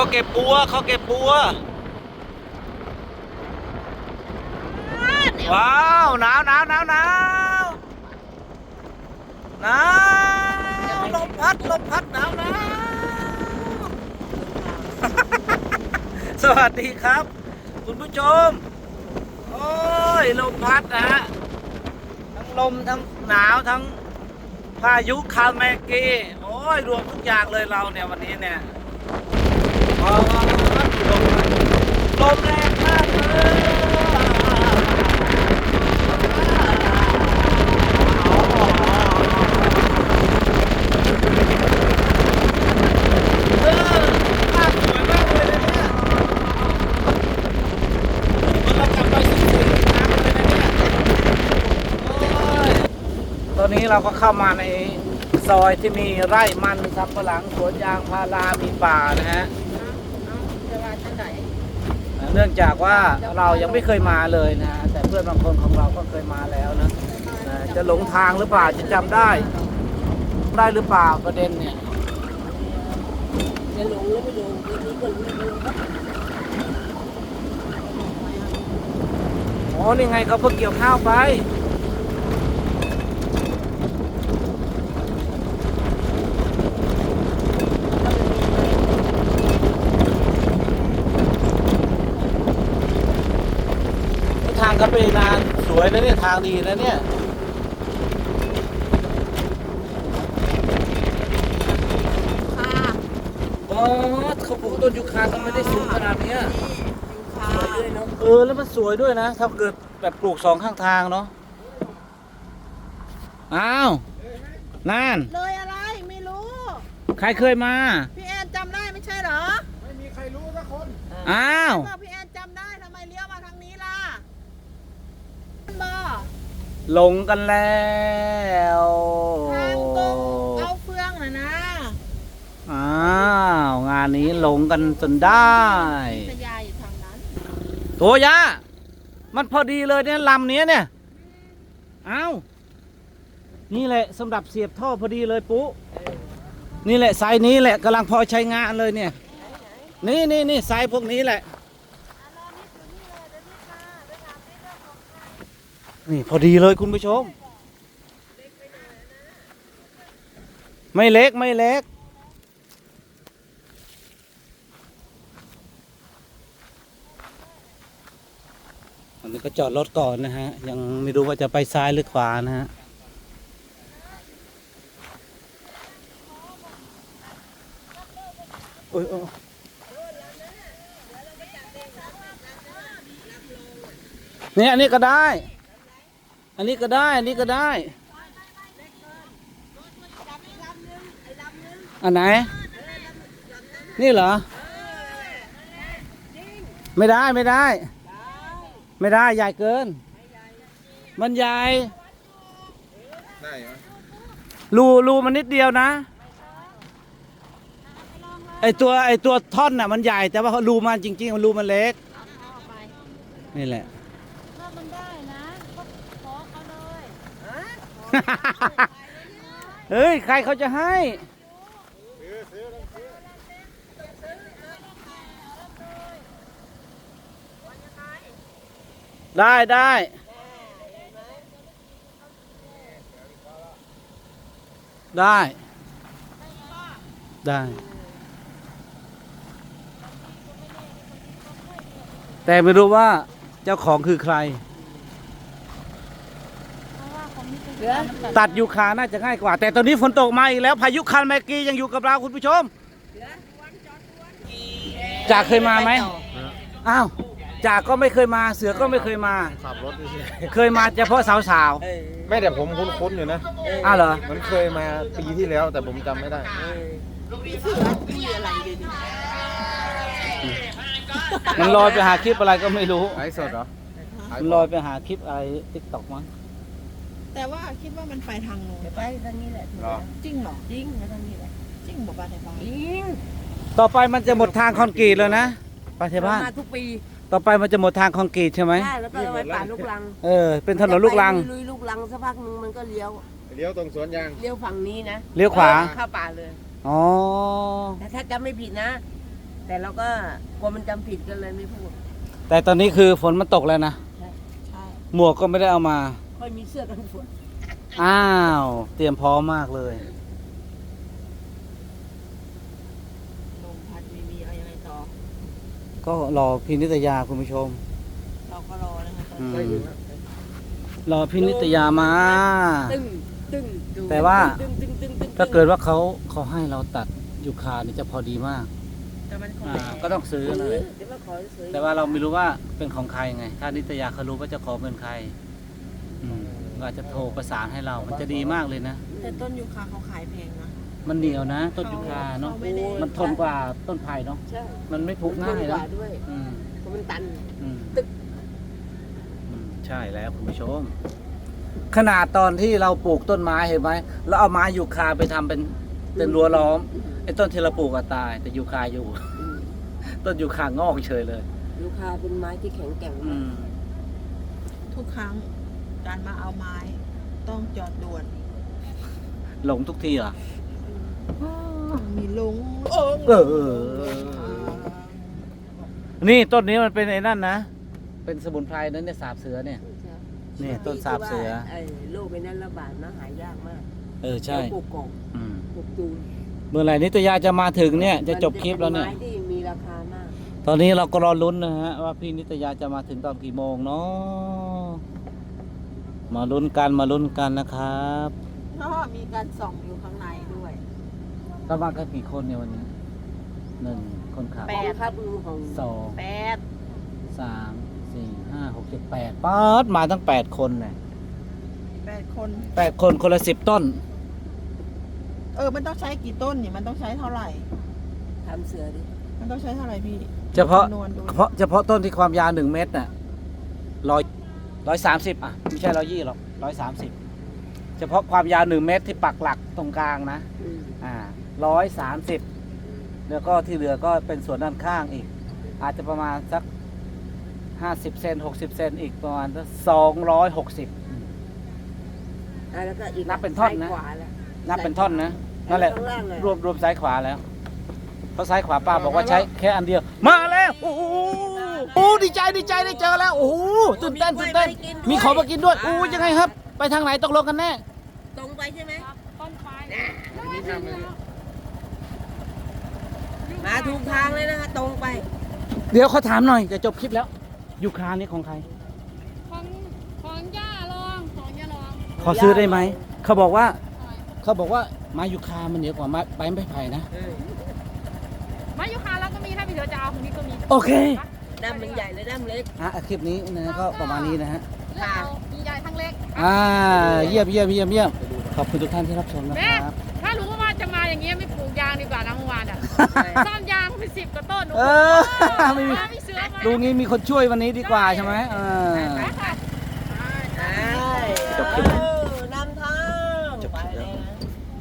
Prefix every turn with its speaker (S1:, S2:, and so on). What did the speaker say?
S1: เขาเก็บปัวเขาเก็บปัว ว้าวหนาวหนาวหนาวหนาวหนาวลมพัดลมพัดหนาวหนาวสวัสดีครับ คุณผู้ชม โอ้ยลมพัดนะฮะทั้งลมทั้งหนาวทั้งพายุคาเมกีโอ้ยรวมทุกอย่างเลยเราเนี่ยวันนี้เนี่ยอ๋อ ลมลมแรงมากเลยเออภาพสวยมากเลยนะเนี่ยเรากลับไปสิสิน้ำเลยนะเนี่ยโอ้ยตอนนี้เราก็เข้ามาในซอยที่มีไร่มันสำปะหลังสวนยางพารามีป่านะฮะ
S2: จะมาที่ไหน
S1: เนื่องจากว่าเรายังไม่เคยมาเลยนะแต่เพื่อนบางคนของเราก็เคยมาแล้วนะนะจะหลงทางหรือเปล่าจะจำได้ ได้หรือเปล่าประเด็นเนี่ย
S2: จะลงแล้วไม่ลงทีนี้ก็รู้ไม่รู้ครับ
S1: อ๋อนี่ไงเขาเพิ่งเกี่ยวข้าวไป ทางก็เป็นนานสวยนะเนี่ยทางดีนะเนี่ย
S2: ค่ะ
S1: อ๋อเขาปลูกต้นยูคาทำไมได้สูงขนาดเนี้ย
S2: ยูคาด้วยเนาะ
S1: เออแล้วมันสวยด้วยนะ ถ้าเกิดแบบปลูกสองข้างทางเนาะอ้าวนั่น
S2: เลยอะไรไม่รู้
S1: ใครเคยมา
S2: พี่แอนจำได้ไม่ใช่เหรอ
S1: อ้าว
S2: บอกพี่แอนจำได้ทำไมเลี้ยวมาทางนี้ล่ะบอ
S1: หลงกันแล้ว
S2: ทางตรงเอาเฟืองน่ะนะ
S1: อ้าวงานนี้หลงกันจนได้
S2: พยาอยู่ทางนั้น
S1: โถยะมันพอดีเลยเนี่ยลำเนี้ยเนี่ยอ้าวนี่แหละสำหรับเสียบท่อพอดีเลยปุ๊นี่แหละไซส์นี้แหละกำลังพอใช้งานเลยเนี่ย นี่นี่นี่ไซส์พวกนี้แหละ นี่พอดีเลยคุณผู้ชม ไม่เล็กไม่เล็ก อันนี้ก็จอดรถก่อนนะฮะ ยังไม่รู้ว่าจะไปซ้ายหรือขวานะฮะโอ้ยโอ้เนี่ยอันนี้ก็ได้ อันนี้ก็ได้ อันนี้ก็ได้ อันไหน นี่เหรอ ไม่ได้ไม่ได้ ไม่ได้ใหญ่เกิน มันใหญ่
S3: ได้ไหม
S1: รูรูมันนิดเดียวนะ ไอตัวไอตัวท่อนน่ะมันใหญ่แต่ว่ารูมันจริงๆมันรูมันเล็ก นี่แหละ
S2: ถ้ามันได้นะก็ขอเขาเลย
S1: เฮ้ย ใครเขาจะให้ ได้ได้ได้ ได้ แต่ไม่รู้ว่าเจ้าของคือใคร
S2: เหลือ
S1: ตัดยูคาน่าจะง่ายกว่า แต่ตอนนี้ฝนตกมาอีกแล้ว พายุคันแมกียังอยู่กับเราคุณผู้ชมจากเคยมาไหมอ้าวจากก็ไม่เคยมาเสือก็ไม่เคยมา
S3: ขับรถเฉย
S1: เคยมาเฉพาะสาว
S3: ๆไม่แต่ผมคุ้นๆอยู่นะ
S1: ๆอ้าวเหรอ
S3: มันเคยมาปีที่แล้วแต่ผมจำไม่ได้
S2: พี่เสือพี่อะไรอยู่ดิ
S1: มันลอยไปหาคลิปอะไรก็ไม่รู้
S3: ไลฟ์สดเหรอ
S1: มันลอยไปหาคลิปอะไรติ๊กต็อกมั้ง
S2: แต่ว่าคิดว่ามันไปทางโน้น
S4: ไปทางนี้แหละ
S3: เหรอ
S2: จริงเหรอ
S4: จริงไปทางนี้แหละ
S2: จริงบอกว่าในบ้าน
S4: จริง
S1: ต่อไปมันจะหมดทางคอนกรีตแล้วนะไปเทบ้าน
S4: มาทุกปี
S1: ต่อไปมันจะหมดทางคอนกรีตใช่ไหม
S4: ใช่แล้วก็เอาไว้ป่าลูกลัง
S1: เออ เป็นถนนลูกรัง
S4: ลุยลูกลังสักพักหนึงมันก็เลี้ยว
S3: เลี้ยวตรงสวนยาง
S4: เลี้ยวฝั่งนี้นะ
S1: เลี้ยวขวา
S4: เข้าป่าเลย
S1: อ๋อ
S4: แต่ถ้าจำไม่ผิดนะ แต่เราก็กลัวมันจำผิดกันเลยไม่พูด
S1: แต่ตอนนี้คือฝนมันตกแล้วนะ
S2: ใช่
S1: หมวกก็ไม่ได้เอามา
S4: ค่อยมีเสื้อกันฝน
S1: อ้าว เตรียมพร้อมมากเลย
S2: ลมพัดไม่มีเอายังไงต่อ
S1: ก็รอพินิตยาคุณผู้ชม
S2: เราก็รอนะคะตอน
S1: อื
S2: นี้
S1: มรอพินิตยามา
S4: ตึ้งตึ้งดู
S1: แต่ว่า
S4: ตึ้งตึ้งตึ้งตึ้ง
S1: ถ้าเกิดว่าเขาเขาให้เราตัดยูคานี่จะพอดีมาก
S2: แต่มันคง
S1: อ่าก็ต้องซื้อ
S4: เอ
S1: เล
S4: อยเดี๋ยวมาขอซื้อ
S1: แต่ว่าเราไม่รู้ว่าเป็นของใครไง ถ้านิตยาเขารู้ว่าเจะของเป็นใครอืม ก็อาจจะโทรประสานให้เรา มันจะดีมากเลยนะ
S2: แต่ต้นยูคาเขาขายแพงนะ
S1: มันเหนียวนะ ต้นยูคาเนาะ
S2: เขาไม่ได้
S1: มันทนกว่าต้นไผ่เนาะ
S4: ใช่
S1: มันไม่ผุ
S4: ท
S1: ง่าย
S4: นกว่า
S1: นะ
S4: ด้วย
S1: อืม
S4: เพราะมันตัน
S1: อืม
S4: ตึก
S1: อืมใช่แล้วคุณผู้ชม ขนาดตอนที่เราปลูกต้นไม้เห็นไหมแล้วเอาไม้ยูคาไปทำเป็นเป็นรั้วล้อมไอ้ต้นที่เราปลูกอะตาย แต่ยูคาอยู่
S4: อืม
S1: ต้นยูคางอกเฉยเลย
S4: ลูกค้าเป็นไม้ที่แข็งแกร่ง
S1: อื
S4: มาก
S1: ม
S2: ทุกครั้ง การมาเอาไม้ ต้องจอดด่วน
S1: หลงทุกทีเหรอ
S2: มีลง
S1: เออ นี่ต้นนี้มันเป็นไอ้นั่นนะ เป็นสมุนไพรนั้นเนี่ยสาบเสือเนี่ย นี่ต้นสาบเสือ
S4: ไอ้โรคเป็นนั้นระบาดนะหายากมาก
S1: เออใช่
S4: แล้วปลูกกอก
S1: อืม
S4: ปลูกตูน
S1: เมื่อไหร่นิตยาจะมาถึงเนี่ยจะจบคลิปแล้วเนี่ย
S4: มัจะป็ไม้ที่มีราคามาก
S1: ตอนนี้เราก็รอลุ้นนะฮะว่าพี่นิตยาจะมาถึงตอนกี่โมงเนาะ มาลุ้นกันมาลุ้นกันนะครับ
S2: ก็มีการส่องอยู่ข้างในด้วย
S1: เรามากันกี่คนเนี่ยวันนี้หนึ่งคนขับ
S2: แป
S4: ของ
S2: ด
S4: ครับมือของ
S1: สอง
S2: แปด
S1: สามสี่ห้าหกเจ็ดแปดป๊าดมาตั้งแปดคนเนี่ย
S2: แปดคน
S1: แปดคนคนละสิบต้น
S2: เออ มันต้องใช้กี่ต้นนี่มันต้องใช้เท่าไหร่
S4: ทำเสือดิ
S2: มันต้องใช้เท่าไหร่พี่
S1: เฉพาะ
S2: คำนวณดู
S1: เฉพาะเฉพาะต้นที่ความยาวหนึ่งเมตรน่ะร้อย ร้อยสามสิบอะไม่ใช่ร้อยยี่หรอกร้อยสามสิบเฉพาะความยาวหนึ่งเมตรที่ปักหลักตรงกลางนะ
S4: อืม
S1: อ่าร้อยสามสิบแล้วก็ที่เหลือก็เป็นส่วนด้านข้างอีก อาจจะประมาณสักห้าสิบเซนหกสิบเซนอีกประมาณสองร้อยหกสิบ
S4: อะแล้วก็อีก
S1: นับเป็นท่อนนะ
S4: ซ้ายขวาแล้ว
S1: นับเป็นท่อนนะนั่นแหละ
S4: ข้างล่างอะ
S1: รวมรวมซ้ายขวาแล้วเพราะซ้ายขวาป้าบอกว่าใช้แค่อันเดียว มาแล้วโอ้ โหโอ้ดีใจดีใจได้เจอแล้ว โอ้โหตื่นเต้นตื่นเต้น มีของมากินด้วยโอ้ยังไงครับ ไปทางไหนตกลงกันแน่
S4: ตรงไปใช่ไหมมาถูกทางเลยนะคะตรงไป
S1: เดี๋ยวเขาถามหน่อยจะจบคลิปแล้ว ยูคานี่ของใคร
S5: ของของย่าลองของย่าลอง
S1: ขอซื้อได้ไหม เขาบอกว่า เขาบอกว่าไม้ยูคามันเหนือกว่าไม้ใบไม้ไผ่นะ
S5: มายุคาแล้วก็มีถ้าพี่เธอจะเอาของนี้ก็มี
S1: โอเค
S4: ด้ามมันใหญ่เลยด้ามเล็ก
S1: อะคลิปนี้นะก็ประมาณนี้นะฮะ
S5: เลือกเอามีใหญ่ทั้งเล็ก
S1: อ่าเยี่ยมเยี่ยมเยี่ยมเยี่ยมขอบคุณทุกท่านที่รับชมนะครับ
S5: ถ้ารู้ว่าจะมาอย่างเงี้ยไม่ปลูกยางดีกว่านะเมื่อวานอะซ่อมยางไปสิบกว่าต้น
S1: เออไม่มี
S5: มาพี่เสือมา
S1: ดูงี้มีคนช่วยวันนี้ดีกว่าใช่ไหมเออ
S5: ไปค่ะ